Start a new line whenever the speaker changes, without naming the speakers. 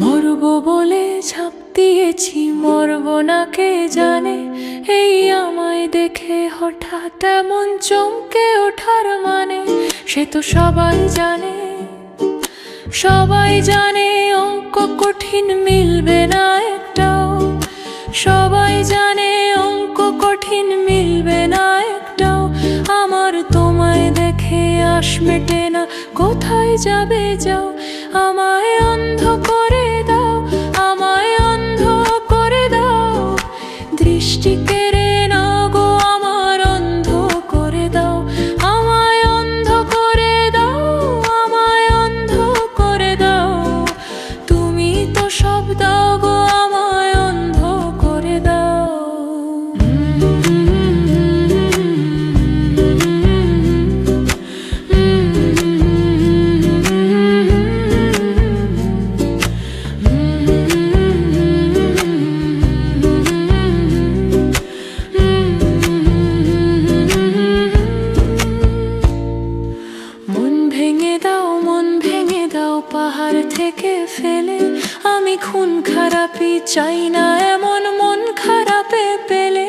মরবো বলে ঝাঁপ দিয়েছি, মরবো না কে জানে। এই আমায় দেখে হঠাৎ এমন চমকে ওঠার মানে সে তো সবাই জানে। সবাই জানে অঙ্ক কঠিন, মিলবে না একটাও। সবাই জানে অঙ্ক কঠিন, মিলবে না একটাও। আমার তোমায় দেখে আস মেটে না, কোথায় যাবে যাও? আমায় して পাহাড় থেকে ফেলে আমি খুন খারাপি চাই না।